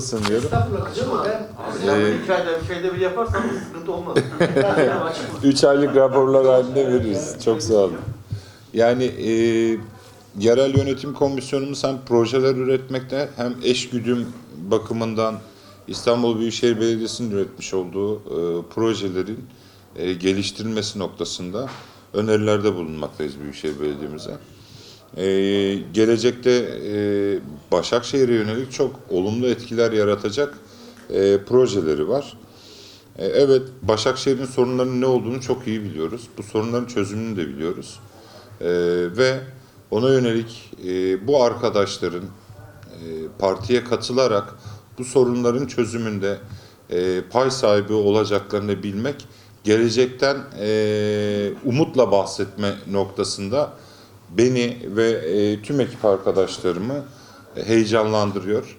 ısınıyorum. Estağfurullah hocam ama ben Ee, iki ayda bir şeyde bir yaparsan sıkıntı olmaz. 3 aylık raporlar halinde veririz. Çok sağ olun. Yani e, yerel yönetim komisyonumuz hem projeler üretmekte hem eş güdüm bakımından İstanbul Büyükşehir Belediyesi'nin üretmiş olduğu e, projelerin e, geliştirilmesi noktasında önerilerde bulunmaktayız Büyükşehir Belediye'mize. E, gelecekte e, Başakşehir'e yönelik çok olumlu etkiler yaratacak e, projeleri var. E, Evet, Başakşehir'in sorunlarının ne olduğunu çok iyi biliyoruz. Bu sorunların çözümünü de biliyoruz. E, ve ona yönelik e, bu arkadaşların e, partiye katılarak bu sorunların çözümünde e, pay sahibi olacaklarını bilmek, gelecekten e, umutla bahsetme noktasında beni ve e, tüm ekip arkadaşlarımı heyecanlandırıyor.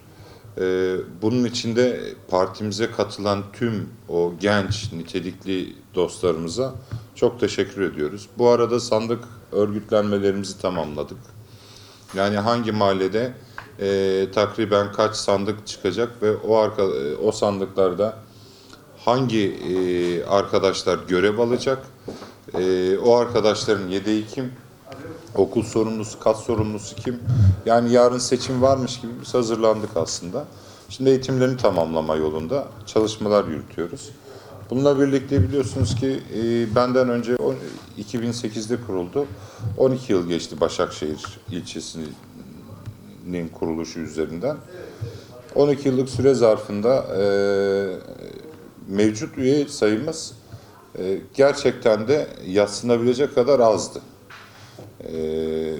Ee, bunun içinde partimize katılan tüm o genç, nitelikli dostlarımıza çok teşekkür ediyoruz. Bu arada sandık örgütlenmelerimizi tamamladık. Yani hangi mahallede e, takriben kaç sandık çıkacak ve o arka, e, o sandıklarda hangi e, arkadaşlar görev alacak, e, o arkadaşların yedeği kim, okul sorumlusu, kat sorumlusu kim? Yani yarın seçim varmış gibi biz hazırlandık aslında. Şimdi eğitimlerini tamamlama yolunda çalışmalar yürütüyoruz. Bununla birlikte biliyorsunuz ki e, benden önce o- 2008'de kuruldu. 12 yıl geçti Başakşehir ilçesinin kuruluşu üzerinden. 12 yıllık süre zarfında e, mevcut üye sayımız e, gerçekten de yatsınabilecek kadar azdı. Ee,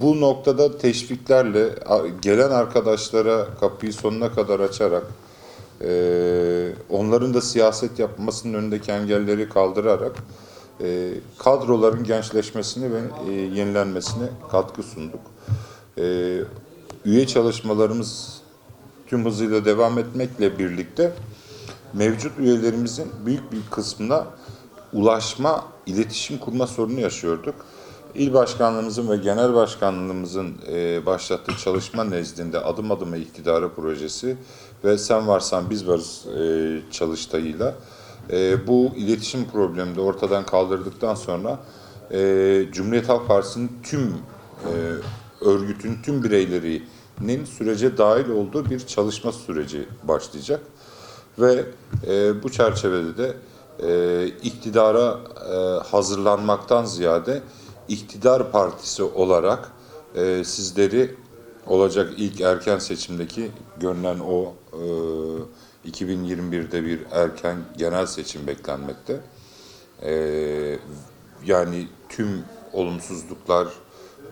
bu noktada teşviklerle gelen arkadaşlara kapıyı sonuna kadar açarak e, onların da siyaset yapmasının önündeki engelleri kaldırarak e, kadroların gençleşmesine ve e, yenilenmesine katkı sunduk. E, üye çalışmalarımız tüm hızıyla devam etmekle birlikte mevcut üyelerimizin büyük bir kısmına ulaşma, iletişim kurma sorunu yaşıyorduk. İl başkanlığımızın ve genel başkanlığımızın e, başlattığı çalışma nezdinde adım adıma iktidara projesi ve sen varsan biz varız e, çalıştayıyla e, bu iletişim problemini de ortadan kaldırdıktan sonra e, Cumhuriyet Halk Partisi'nin tüm e, örgütün tüm bireylerinin sürece dahil olduğu bir çalışma süreci başlayacak. Ve e, bu çerçevede de e, iktidara e, hazırlanmaktan ziyade iktidar partisi olarak e, sizleri olacak ilk erken seçimdeki görünen o e, 2021'de bir erken genel seçim beklenmekte. E, yani tüm olumsuzluklar,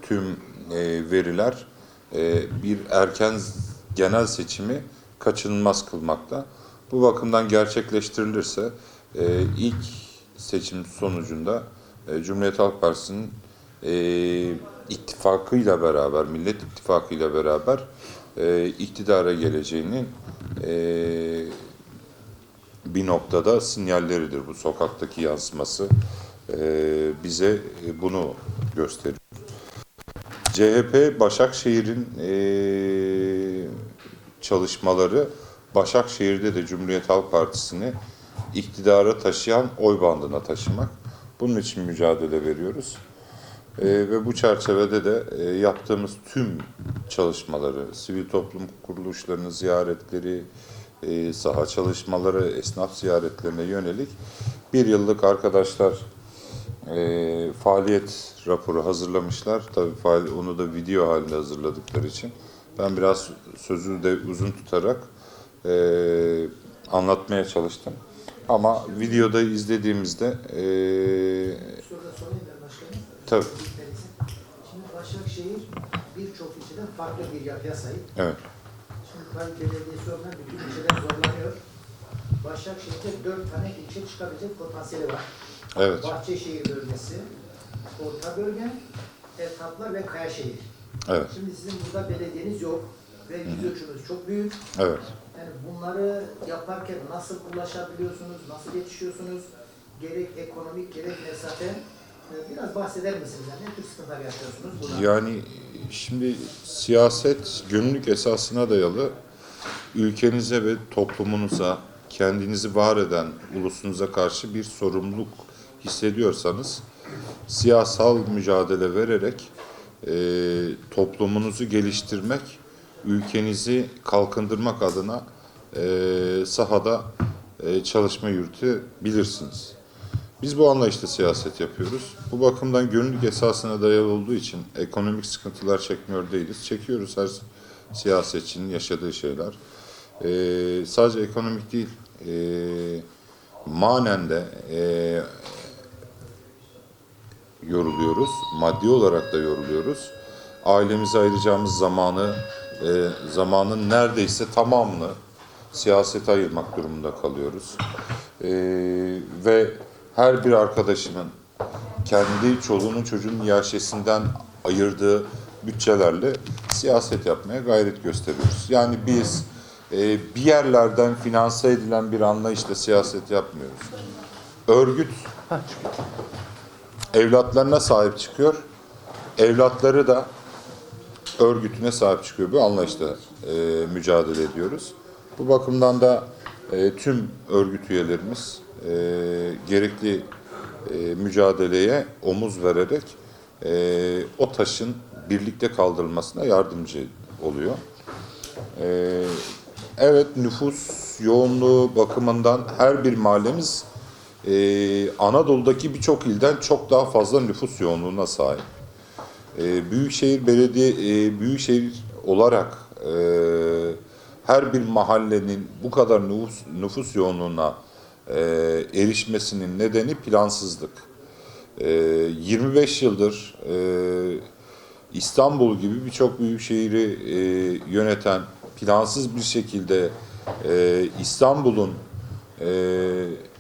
tüm e, veriler e, bir erken genel seçimi kaçınılmaz kılmakta. Bu bakımdan gerçekleştirilirse e, ilk seçim sonucunda e, Cumhuriyet Halk Partisi'nin e, ittifakıyla beraber, Millet İttifakı'yla beraber e, iktidara geleceğinin e, bir noktada sinyalleridir bu sokaktaki yansıması. E, bize bunu gösteriyor. CHP Başakşehir'in e, çalışmaları Başakşehir'de de Cumhuriyet Halk Partisi'ni iktidara taşıyan oy bandına taşımak. Bunun için mücadele veriyoruz. E, ve bu çerçevede de e, yaptığımız tüm çalışmaları, sivil toplum kuruluşlarının ziyaretleri, e, saha çalışmaları, esnaf ziyaretlerine yönelik bir yıllık arkadaşlar e, faaliyet raporu hazırlamışlar. Tabii faal- onu da video halinde hazırladıkları için. Ben biraz sözü de uzun tutarak e, anlatmaya çalıştım. Ama videoda izlediğimizde e, Tabii. Şimdi Başakşehir birçok ilçeden farklı bir yapıya sahip. evet Şimdi Kayıp Belediyesi olarak bütün ilçeler zorlanıyor. Başakşehir'de dört tane ilçe çıkabilecek potansiyeli var. evet Bahçeşehir bölgesi, Orta Bölge, Etaplar ve Kayaşehir. evet Şimdi sizin burada belediyeniz yok ve yüz ölçümünüz çok büyük. evet. Yani bunları yaparken nasıl ulaşabiliyorsunuz, nasıl yetişiyorsunuz? Gerek ekonomik, gerek mesafe. Ee, Biraz bahseder misiniz? Yani ne tür sıkıntılar yaşıyorsunuz burada? Yani şimdi siyaset günlük esasına dayalı ülkenize ve toplumunuza, kendinizi var eden ulusunuza karşı bir sorumluluk hissediyorsanız siyasal mücadele vererek e, toplumunuzu geliştirmek, ülkenizi kalkındırmak adına e, sahada e, çalışma yürütebilirsiniz. Biz bu anlayışla siyaset yapıyoruz. Bu bakımdan gönüllülük esasına dayalı olduğu için ekonomik sıkıntılar çekmiyor değiliz. Çekiyoruz her siyasetçinin yaşadığı şeyler. Ee, sadece ekonomik değil, e, manen de e, yoruluyoruz. Maddi olarak da yoruluyoruz. Ailemize ayıracağımız zamanı, e, zamanın neredeyse tamamını siyasete ayırmak durumunda kalıyoruz. E, ve her bir arkadaşımın kendi çoluğunun çocuğunun yaşesinden ayırdığı bütçelerle siyaset yapmaya gayret gösteriyoruz. Yani biz e, bir yerlerden finanse edilen bir anlayışla siyaset yapmıyoruz. Örgüt evlatlarına sahip çıkıyor. Evlatları da örgütüne sahip çıkıyor. Bu anlayışla e, mücadele ediyoruz. Bu bakımdan da e, tüm örgüt üyelerimiz e, gerekli e, mücadeleye omuz vererek e, o taşın birlikte kaldırılmasına yardımcı oluyor. E, evet nüfus yoğunluğu bakımından her bir mahallemiz e, Anadolu'daki birçok ilden çok daha fazla nüfus yoğunluğuna sahip. E, Büyükşehir Belediye e, Büyükşehir olarak e, her bir mahallenin bu kadar nüfus, nüfus yoğunluğuna e, erişmesinin nedeni plansızlık. E, 25 yıldır e, İstanbul gibi birçok büyük şehri e, yöneten plansız bir şekilde e, İstanbul'un e,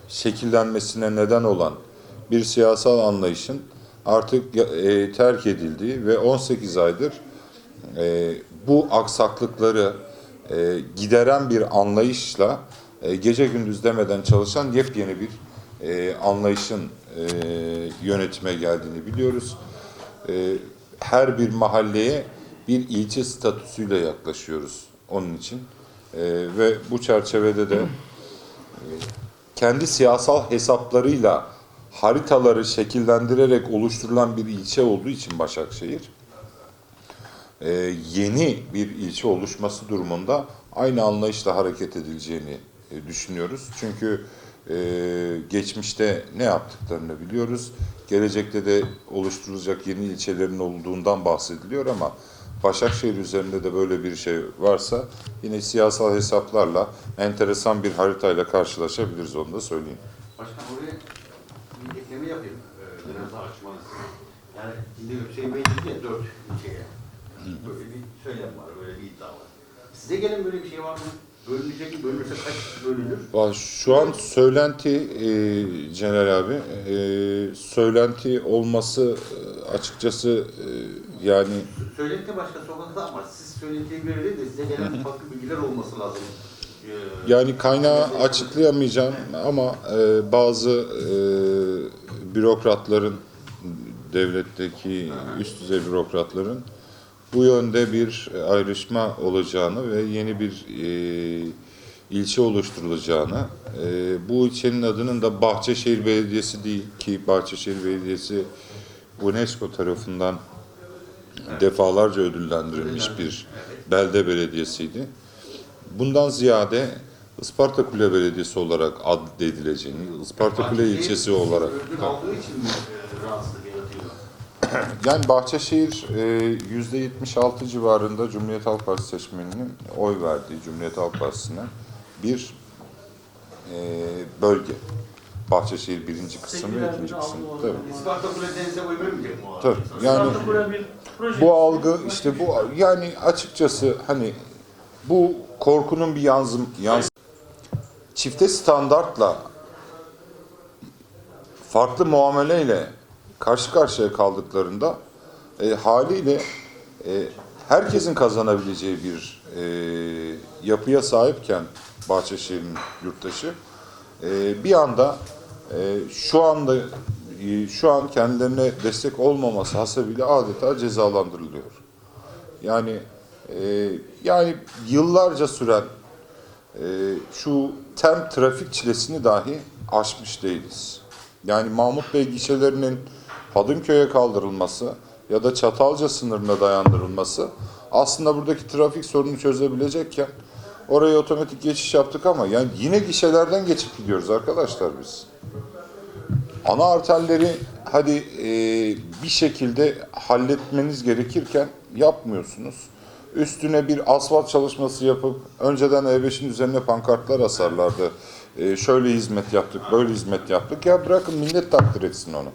şekillenmesine neden olan bir siyasal anlayışın artık e, terk edildiği ve 18 aydır e, bu aksaklıkları e, gideren bir anlayışla gece gündüz demeden çalışan yepyeni bir e, anlayışın e, yönetime geldiğini biliyoruz. E, her bir mahalleye bir ilçe statüsüyle yaklaşıyoruz onun için. E, ve bu çerçevede de kendi siyasal hesaplarıyla haritaları şekillendirerek oluşturulan bir ilçe olduğu için Başakşehir e, yeni bir ilçe oluşması durumunda aynı anlayışla hareket edileceğini e, düşünüyoruz. Çünkü e, geçmişte ne yaptıklarını biliyoruz. Gelecekte de oluşturulacak yeni ilçelerin olduğundan bahsediliyor ama Başakşehir üzerinde de böyle bir şey varsa yine siyasal hesaplarla enteresan bir haritayla karşılaşabiliriz onu da söyleyeyim. Başkan oraya bir ekleme yapayım. Ee, biraz daha açmanız. Yani şimdi Hüseyin Bey dedi ya dört ilçeye. Böyle bir söylem var, böyle bir iddia var. Size gelen böyle bir şey var mı? Bölünecek mi? Bölünürse kaç bölünür? Valla Şu an söylenti e, Cener abi, e, söylenti olması e, açıkçası e, yani Söylenti başka sokakta ama siz söylentiye göre değil de size gelen farklı bilgiler olması lazım. Ee, yani kaynağı açıklayamayacağım ama e, bazı e, bürokratların devletteki üst düzey bürokratların bu yönde bir ayrışma olacağını ve yeni bir e, ilçe oluşturulacağını, e, bu ilçenin adının da Bahçeşehir Belediyesi değil ki Bahçeşehir Belediyesi UNESCO tarafından defalarca ödüllendirilmiş bir belde belediyesiydi. Bundan ziyade Isparta Kule Belediyesi olarak addedileceğini, Isparta Kule ilçesi olarak Ödül aldığı için mi e, rahatsızlık yaratıyor? Yani Bahçeşehir e, %76 civarında Cumhuriyet Halk Partisi seçmeninin oy verdiği Cumhuriyet Halk Partisi'ne bir e, bölge. Bahçeşehir birinci kısım ve ikinci kısım. Tabii. İsparta Kule denize oy vermeyecek mi o Tabii. adam? Yani bu algı işte bu yani açıkçası hani bu korkunun bir yansım yans çifte standartla farklı muameleyle karşı karşıya kaldıklarında e, haliyle e, herkesin kazanabileceği bir e, yapıya sahipken Bahçeşehir'in yurttaşı e, bir anda e, şu anda e, şu an kendilerine destek olmaması hasebiyle adeta cezalandırılıyor. Yani Ee, yani yıllarca süren e, şu tem trafik çilesini dahi aşmış değiliz. Yani Mahmut Bey gişelerinin Hadımköy'e kaldırılması ya da Çatalca sınırına dayandırılması aslında buradaki trafik sorununu çözebilecekken oraya otomatik geçiş yaptık ama yani yine gişelerden geçip gidiyoruz arkadaşlar biz. Ana arterleri hadi e, bir şekilde halletmeniz gerekirken yapmıyorsunuz. Üstüne bir asfalt çalışması yapıp önceden E5'in üzerine pankartlar asarlardı. E, şöyle hizmet yaptık, böyle hizmet yaptık. Ya bırakın millet takdir etsin onu.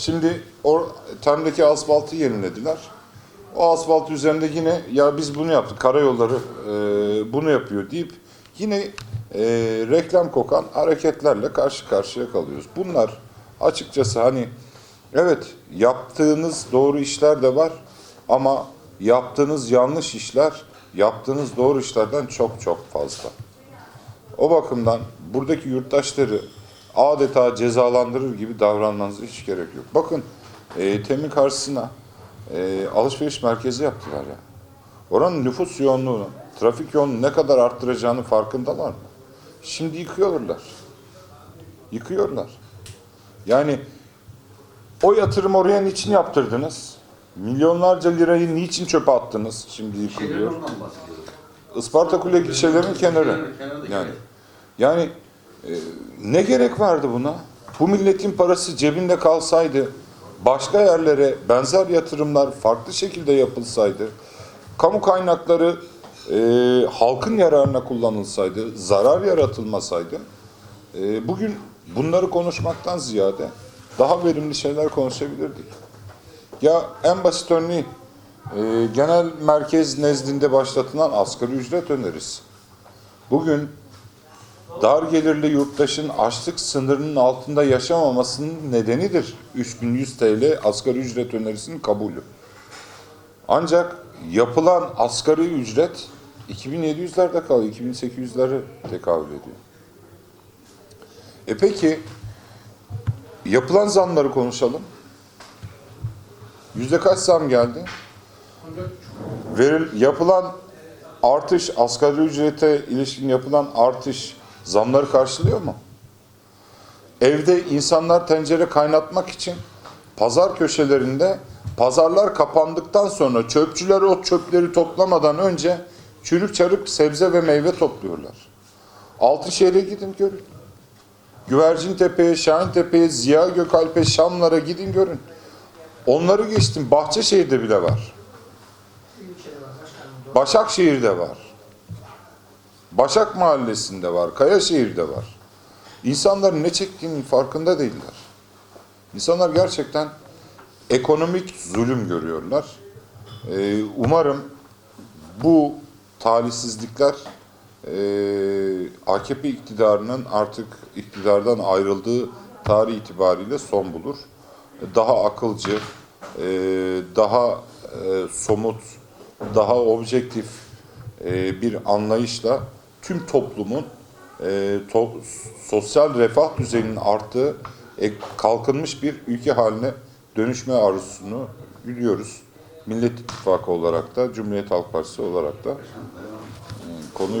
Şimdi o Tem'deki asfaltı yenilediler. O asfalt üzerinde yine ya biz bunu yaptık, karayolları e, bunu yapıyor deyip yine e, reklam kokan hareketlerle karşı karşıya kalıyoruz. Bunlar açıkçası hani evet yaptığınız doğru işler de var ama yaptığınız yanlış işler yaptığınız doğru işlerden çok çok fazla. O bakımdan buradaki yurttaşları adeta cezalandırır gibi davranmanıza hiç gerek yok. Bakın e, temin karşısına e, alışveriş merkezi yaptılar ya. Oranın nüfus yoğunluğunu, trafik yoğunluğunu ne kadar arttıracağını farkındalar mı? Şimdi yıkıyorlar. Yıkıyorlar. Yani o yatırım oraya niçin yaptırdınız? Milyonlarca lirayı niçin çöpe attınız? Şimdi yıkılıyor. Isparta Kule gişelerinin kenarı. Yani yani e, ne gerek vardı buna? Bu milletin parası cebinde kalsaydı, başka yerlere benzer yatırımlar farklı şekilde yapılsaydı, kamu kaynakları e, halkın yararına kullanılsaydı, zarar yaratılmasaydı, e, bugün bunları konuşmaktan ziyade daha verimli şeyler konuşabilirdik. Ya en basit örneği e, genel merkez nezdinde başlatılan asgari ücret önerisi. Bugün dar gelirli yurttaşın açlık sınırının altında yaşamamasının nedenidir 3100 TL asgari ücret önerisinin kabulü. Ancak yapılan asgari ücret 2700'lerde kalıyor, 2800'lere tekabül ediyor. E peki yapılan zamları konuşalım. Yüzde kaç zam geldi? Veril, yapılan artış, asgari ücrete ilişkin yapılan artış zamları karşılıyor mu? Evde insanlar tencere kaynatmak için pazar köşelerinde pazarlar kapandıktan sonra çöpçüler o çöpleri toplamadan önce çürük çarık sebze ve meyve topluyorlar. Altışehir'e gidin görün. Güvercintepe'ye, Şahintepe'ye, Ziya Gökalp'e, Şamlar'a gidin görün. Onları geçtim. Bahçeşehir'de bile var. Başakşehir'de var. Başak Mahallesi'nde var. Kayaşehir'de var. İnsanların ne çektiğinin farkında değiller. İnsanlar gerçekten ekonomik zulüm görüyorlar. Ee, umarım bu talihsizlikler e, AKP iktidarının artık iktidardan ayrıldığı tarih itibariyle son bulur. Daha akılcı, e, daha e, somut, daha objektif e, bir anlayışla tüm toplumun e, to- sosyal refah düzeyinin arttığı e, kalkınmış bir ülke haline dönüşme arzusunu biliyoruz. Millet İttifakı olarak da, Cumhuriyet Halk Partisi olarak da e, konuyu